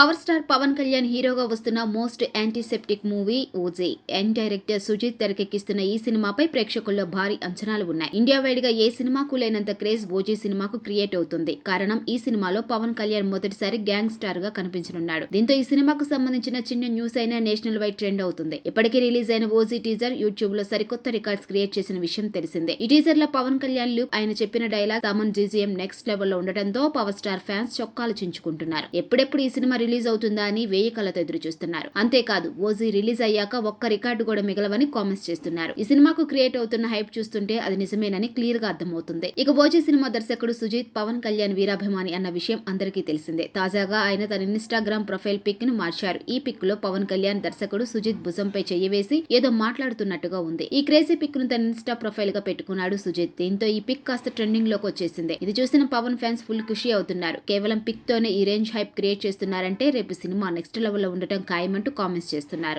Power star Pawan Kalyan హీరోగా వస్తున్న most anticipated movie OG. Young director Sujeeth తెరకెక్కిస్తున్న ఈ సినిమాపై ప్రేక్షకుల్లో భారీ అంచనాలు ఉన్నాయి. ఇండియా వైడ్గా ఏ సినిమాకు లేనంత క్రేజ్ ఓజీ సినిమాకు క్రియేట్ అవుతుంది. కారణం ఈ సినిమాలో పవన్ కళ్యాణ్ మొదటిసారి గ్యాంగ్ స్టార్గా కనిపించనున్నాడు. దీంతో ఈ సినిమాకు సంబంధించిన చిన్న న్యూస్ అయినా నేషనల్ వైడ్ ట్రెండ్ అవుతుంది. ఇప్పటికే రిలీజ్ అయిన ఓజీ టీజర్ యూట్యూబ్లో సరికొత్త రికార్డ్స్ క్రియేట్ చేసిన విషయం తెలిసిందే. ఈ టీజర్లో పవన్ కళ్యాణ్ లుక్ ఆయన చెప్పిన డైలాగ్ తమన్ జీజీఎం నెక్స్ట్ లెవెల్లో ఉండటంతో పవర్ స్టార్ ఫ్యాన్స్ చొక్కాలు చించుకుంటున్నారు. ఎప్పుడెప్పుడు ఈ సినిమా రిలీజ్ అవుతుందా అని వేయి కళ్ళతో ఎదురు చూస్తున్నారు. అంతేకాదు ఓజీ రిలీజ్ అయ్యాక ఒక్క రికార్డు కూడా మిగలవని కామెంట్స్ చేస్తున్నారు. ఈ సినిమాకు క్రియేట్ అవుతున్న హైప్ చూస్తుంటే అది నిజమేనని క్లియర్గా అర్థమవుతుంది. ఇక ఓజీ సినిమా దర్శకుడు సుజిత్ పవన్ కళ్యాణ్ వీరాభిమాని అన్న విషయం అందరికీ తెలిసిందే. తాజాగా ఆయన తన ఇన్స్టాగ్రామ్ ప్రొఫైల్ పిక్ను మార్చారు. ఈ పిక్లో పవన్ కళ్యాణ్ దర్శకుడు సుజిత్ భుజంపై చెయ్యవేసి ఏదో మాట్లాడుతున్నట్టుగా ఉంది. ఈ క్రేజీ పిక్ను తన ఇన్స్టా ప్రొఫైల్గా పెట్టుకున్నాడు సుజిత్. దీంతో ఈ పిక్ కాస్త ట్రెండింగ్లోకి వచ్చేసింది. ఇది చూసిన పవన్ ఫ్యాన్స్ ఫుల్ ఖుషి అవుతున్నారు. కేవలం పిక్ తోనే ఈ రేంజ్ హైప్ క్రియేట్ చేస్తున్నారంటే రేపు సినిమా నెక్స్ట్ లెవెల్లో ఉండటం ఖాయమంటూ కామెంట్స్ చేస్తున్నారు.